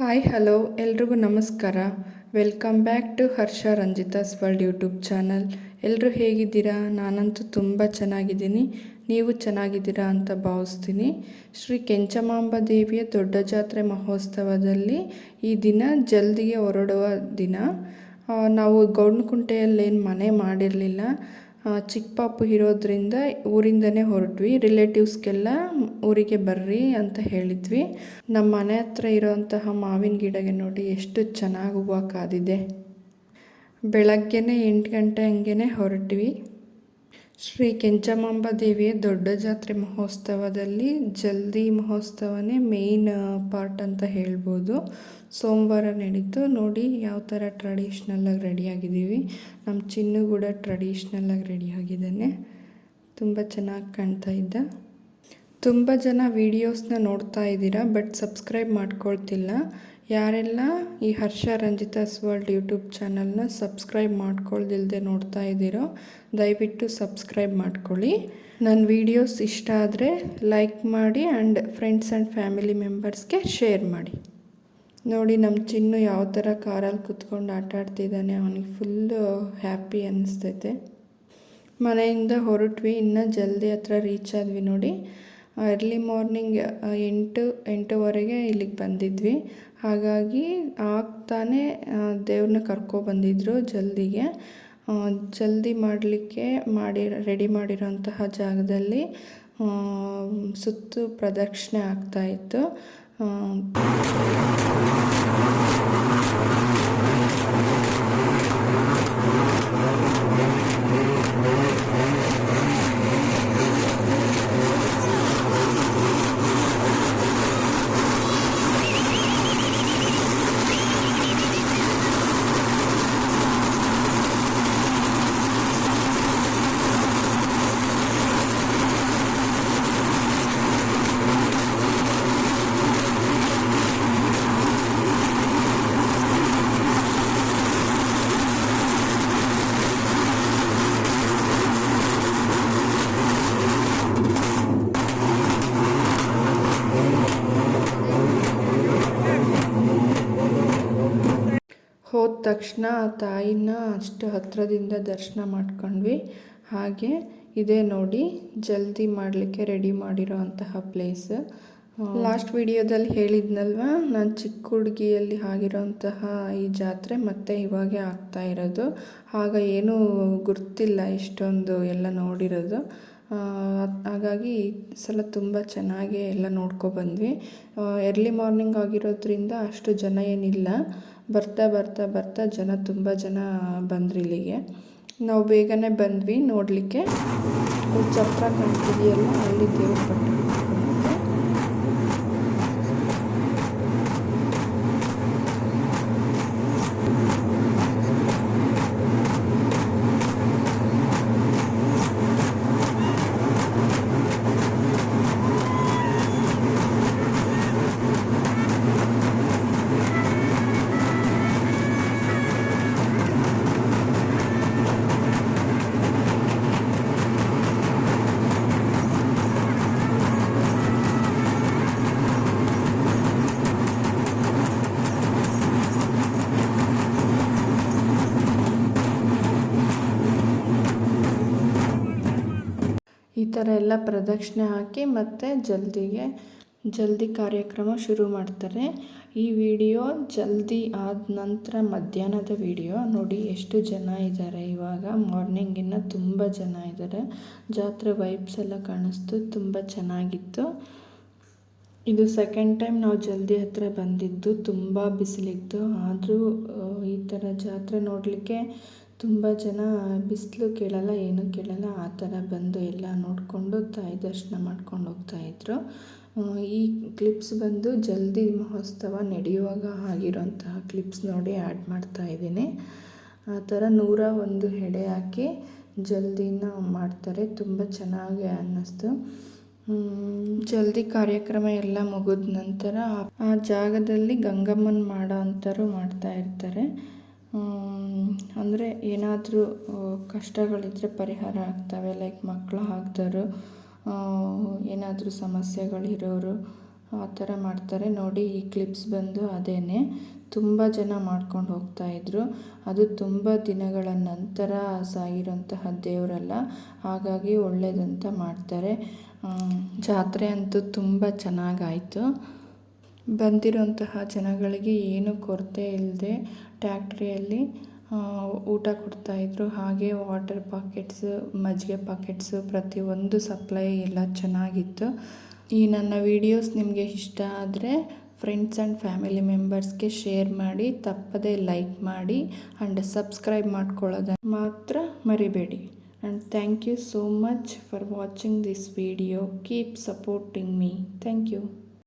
Hi, hello, ಎಲ್ರಿಗೂ ನಮಸ್ಕಾರ. Welcome back to Harsha Ranjitha's world YouTube channel. ಎಲ್ಲರೂ ಹೇಗಿದ್ದೀರಾ? ನಾನಂತೂ ತುಂಬ ಚೆನ್ನಾಗಿದ್ದೀನಿ. ನೀವು ಚೆನ್ನಾಗಿದ್ದೀರಾ ಅಂತ ಭಾವಿಸ್ತೀನಿ. ಶ್ರೀ ಕೆಂಚಮಾಂಬ ದೇವಿಯ ದೊಡ್ಡ ಜಾತ್ರೆ ಮಹೋತ್ಸವದಲ್ಲಿ ಈ ದಿನ ಜಲ್ದಿಗೆ ಹೊರಡುವ ದಿನ. ನಾವು ಗೌಡ್ನಕುಂಟೆಯಲ್ಲೇನು ಮನೆ ಮಾಡಿರಲಿಲ್ಲ. ಚಿಕ್ಕ ಪಾಪು ಇರೋದ್ರಿಂದ ಊರಿಂದನೇ ಹೊರಟ್ವಿ. ರಿಲೇಟಿವ್ಸ್ಗೆಲ್ಲ ಊರಿಗೆ ಬರ್ರಿ ಅಂತ ಹೇಳಿದ್ವಿ. ನಮ್ಮ ಮನೆ ಹತ್ರ ಇರೋಂತಹ ಮಾವಿನ ಗಿಡಗೆ ನೋಡಿ ಎಷ್ಟು ಚೆನ್ನಾಗಿ ಹೂವು ಕಾದಿದೆ. ಬೆಳಗ್ಗೆನೇ ಎಂಟು ಗಂಟೆ ಹಂಗೆ ಹೊರಟ್ವಿ. ಶ್ರೀ ಕೆಂಚಮಾಂಬ ದೇವಿಯ ದೊಡ್ಡ ಜಾತ್ರೆ ಮಹೋತ್ಸವದಲ್ಲಿ ಜಲ್ದಿ ಮಹೋತ್ಸವನೇ ಮೇಯ್ನ್ ಪಾರ್ಟ್ ಅಂತ ಹೇಳ್ಬೋದು. ಸೋಮವಾರ ನಡೀತು. ನೋಡಿ ಯಾವ ಥರ ಟ್ರೆಡಿಷ್ನಲ್ಲಾಗಿ ರೆಡಿಯಾಗಿದ್ದೀವಿ ನಮ್ಮ ಚಿನ್ನು ಕೂಡ ಟ್ರೆಡಿಷ್ನಲ್ಲಾಗಿ ರೆಡಿಯಾಗಿದ್ದಾನೆ ತುಂಬ ಚೆನ್ನಾಗಿ ಕಾಣ್ತಾ ಇದ್ದ. ತುಂಬ ಜನ ವೀಡಿಯೋಸ್ನ ನೋಡ್ತಾ ಇದ್ದೀರಾ ಬಟ್ ಸಬ್ಸ್ಕ್ರೈಬ್ ಮಾಡ್ಕೊಳ್ತಿಲ್ಲ. ಯಾರೆಲ್ಲ ಈ ಹರ್ಷ ರಂಜಿತಾಸ್ ವರ್ಲ್ಡ್ ಯೂಟ್ಯೂಬ್ ಚಾನಲ್ನ ಸಬ್ಸ್ಕ್ರೈಬ್ ಮಾಡ್ಕೊಳ್ದಿಲ್ಲದೆ ನೋಡ್ತಾ ಇದ್ದೀರೋ, ದಯವಿಟ್ಟು ಸಬ್ಸ್ಕ್ರೈಬ್ ಮಾಡ್ಕೊಳ್ಳಿ. ನನ್ನ ವೀಡಿಯೋಸ್ ಇಷ್ಟ ಆದರೆ ಲೈಕ್ ಮಾಡಿ ಆ್ಯಂಡ್ ಫ್ರೆಂಡ್ಸ್ ಆ್ಯಂಡ್ ಫ್ಯಾಮಿಲಿ ಮೆಂಬರ್ಸ್ಗೆ ಶೇರ್ ಮಾಡಿ. ನೋಡಿ ನಮ್ಮ ಚಿನ್ನು ಯಾವ ಥರ ಕಾರಲ್ಲಿ ಕುತ್ಕೊಂಡು ಆಟ ಆಡ್ತಿದ್ದಾನೆ, ಅವನಿಗೆ ಫುಲ್ಲು ಹ್ಯಾಪಿ ಅನ್ನಿಸ್ತೈತೆ. ಮನೆಯಿಂದ ಹೊರಟ್ವಿ, ಇನ್ನೂ ಜಲ್ದಿ ಹತ್ರ ರೀಚ್ ಆದ್ವಿ ನೋಡಿ. ಅರ್ಲಿ ಮಾರ್ನಿಂಗ್ ಎಂಟು, ಎಂಟುವರೆಗೆ ಇಲ್ಲಿಗೆ ಬಂದಿದ್ವಿ. ಹಾಗಾಗಿ ಆಗ್ತಾನೆ ದೇವ್ರನ್ನ ಕರ್ಕೊಬಂದಿದ್ರು ಜಲ್ದಿಗೆ. ಜಲ್ದಿ ಮಾಡಲಿಕ್ಕೆ ಮಾಡಿ ರೆಡಿ ಮಾಡಿರೋಂತಹ ಜಾಗದಲ್ಲಿ ಸುತ್ತು ಪ್ರದಕ್ಷಿಣೆ ಆಗ್ತಾಯಿತ್ತು ಹೋದ ತಕ್ಷಣ ಆ ತಾಯಿನ ಅಷ್ಟು ಹತ್ತಿರದಿಂದ ದರ್ಶನ ಮಾಡ್ಕೊಂಡ್ವಿ. ಹಾಗೆ ಇದೇ ನೋಡಿ ಜಲ್ದಿ ಮಾಡಲಿಕ್ಕೆ ರೆಡಿ ಮಾಡಿರೋ ಅಂತಹ ಪ್ಲೇಸ್ ಲಾಸ್ಟ್ ವಿಡಿಯೋದಲ್ಲಿ ಹೇಳಿದ್ನಲ್ವ, ನಾನು ಚಿಕ್ಕ ಹುಡುಗಿಯಲ್ಲಿ ಆಗಿರೋಂತಹ ಈ ಜಾತ್ರೆ ಮತ್ತೆ ಇವಾಗೆ ಆಗ್ತಾ ಇರೋದು. ಆಗ ಏನೂ ಗುರ್ತಿಲ್ಲ ಇಷ್ಟೊಂದು ಎಲ್ಲ ನೋಡಿರೋದು. ಹಾಗಾಗಿ ಈ ಸಲ ತುಂಬ ಚೆನ್ನಾಗಿ ಎಲ್ಲ ನೋಡ್ಕೊಬಂದ್ವಿ ಎರ್ಲಿ ಮಾರ್ನಿಂಗ್ ಆಗಿರೋದ್ರಿಂದ ಅಷ್ಟು ಜನ ಏನಿಲ್ಲ. ಬರ್ತಾ ಬರ್ತಾ ಬರ್ತಾ ಜನ ತುಂಬ ಜನ ಬಂದ್ರಿ ಇಲ್ಲಿಗೆ. ನಾವು ಬೇಗನೆ ಬಂದ್ವಿ, ನೋಡಲಿಕ್ಕೆ. ಚಪ್ರ ಕಾಣ್ತಿದೆಯಲ್ಲ, ಅಲ್ಲಿ ದೇವ್ರ ಪಟ್ಟ. ಈ ಥರ ಎಲ್ಲ ಪ್ರದಕ್ಷಿಣೆ ಹಾಕಿ ಮತ್ತು ಜಲ್ದಿಗೆ ಜಲ್ದಿ ಕಾರ್ಯಕ್ರಮ ಶುರು ಮಾಡ್ತಾರೆ. ಈ ವಿಡಿಯೋ ಜಲ್ದಿ ಆದ ನಂತರ ಮಧ್ಯಾಹ್ನದ ವಿಡಿಯೋ. ನೋಡಿ ಎಷ್ಟು ಜನ ಇದ್ದಾರೆ ಇವಾಗ ಮಾರ್ನಿಂಗಿನ ತುಂಬ ಜನ ಇದ್ದಾರೆ ಜಾತ್ರೆ ವೈಬ್ಸ್ ಎಲ್ಲ ಕಾಣಿಸ್ತು, ತುಂಬ ಚೆನ್ನಾಗಿತ್ತು. ಇದು ಸೆಕೆಂಡ್ ಟೈಮ್ ನಾವು ಜಲ್ದಿ ಹತ್ತಿರ ಬಂದಿದ್ದು. ತುಂಬ ಬಿಸಿಲಿತ್ತು. ಆದರೂ ಈ ಥರ ಜಾತ್ರೆ ನೋಡಲಿಕ್ಕೆ ತುಂಬ ಜನ ಬಿಸಿಲು ಕೇಳಲ್ಲ ಏನೂ ಕೇಳಲ್ಲ ಆ ಥರ ಬಂದು ಎಲ್ಲ ನೋಡಿಕೊಂಡು ತಾಯಿ ದರ್ಶನ ಮಾಡ್ಕೊಂಡು ಆ, ಈ ಕ್ಲಿಪ್ಸ್ ಬಂದು ಜಲ್ದಿ ಮಹೋತ್ಸವ ನಡೆಯುವಾಗ ಆಗಿರೋಂತಹ ಕ್ಲಿಪ್ಸ್ ನೋಡಿ ಆ್ಯಡ್ ಮಾಡ್ತಾ ಇದ್ದೀನಿ. ಆ ಥರ ನೂರ ಒಂದು ಹೆಡೆ ಹಾಕಿ ಜಲ್ದಿನ ಮಾಡ್ತಾರೆ ತುಂಬ ಚೆನ್ನಾಗಿ ಅನ್ನಿಸ್ತು. ಜಲ್ದಿ ಕಾರ್ಯಕ್ರಮ ಎಲ್ಲ ಮುಗಿದ ನಂತರ ಆ- ಜಾಗದಲ್ಲಿ ಗಂಗಮ್ಮನ ಮಾಡೋ ಅಂಥವ್ರು ಮಾಡ್ತಾ ಇರ್ತಾರೆ. ಅಂದರೆ ಏನಾದರೂ ಕಷ್ಟಗಳಿದ್ದರೆ ಪರಿಹಾರ ಆಗ್ತವೆ ಲೈಕ್ ಮಕ್ಕಳು ಆಗ್ದವರು ಏನಾದರೂ ಸಮಸ್ಯೆಗಳಿರೋರು ಆ ಥರ ಮಾಡ್ತಾರೆ. ನೋಡಿ, ಈ ಕ್ಲಿಪ್ಸ್ ಬಂದು ಅದೇನೆ. ತುಂಬ ಜನ ಮಾಡ್ಕೊಂಡು ಹೋಗ್ತಾಯಿದ್ರು ಅದು ತುಂಬ ದಿನಗಳ ನಂತರ ಸಾಗಿರೋಂತಹ ದೇವರಲ್ಲ, ಹಾಗಾಗಿ ಒಳ್ಳೆಯದಂತ ಮಾಡ್ತಾರೆ. ಜಾತ್ರೆ ಅಂತೂ ತುಂಬ ಚೆನ್ನಾಗಾಯಿತು. ಬಂದಿರೋಂತಹ ಜನಗಳಿಗೆ ಏನು ಕೊರತೆ ಇಲ್ಲದೆ ಟ್ಯಾಕ್ಟ್ರಿಯಲ್ಲಿ ಊಟ ಕೊಡ್ತಾಯಿದ್ರು ಹಾಗೆ ವಾಟರ್ ಪಾಕೆಟ್ಸ್, ಮಜ್ಜಿಗೆ ಪಾಕೆಟ್ಸು ಪ್ರತಿಯೊಂದು ಸಪ್ಲೈ ಎಲ್ಲ ಚೆನ್ನಾಗಿತ್ತು. ಈ ನನ್ನ ವಿಡಿಯೋಸ್ ನಿಮಗೆ ಇಷ್ಟ ಆದರೆ ಫ್ರೆಂಡ್ಸ್ ಆ್ಯಂಡ್ ಫ್ಯಾಮಿಲಿ ಮೆಂಬರ್ಸ್ಗೆ ಶೇರ್ ಮಾಡಿ, ತಪ್ಪದೇ ಲೈಕ್ ಮಾಡಿ ಆ್ಯಂಡ್ ಸಬ್ಸ್ಕ್ರೈಬ್ ಮಾಡ್ಕೊಳ್ಳೋದ ಮಾತ್ರ ಮರಿಬೇಡಿ. And thank you so much for watching this video keep supporting me thank you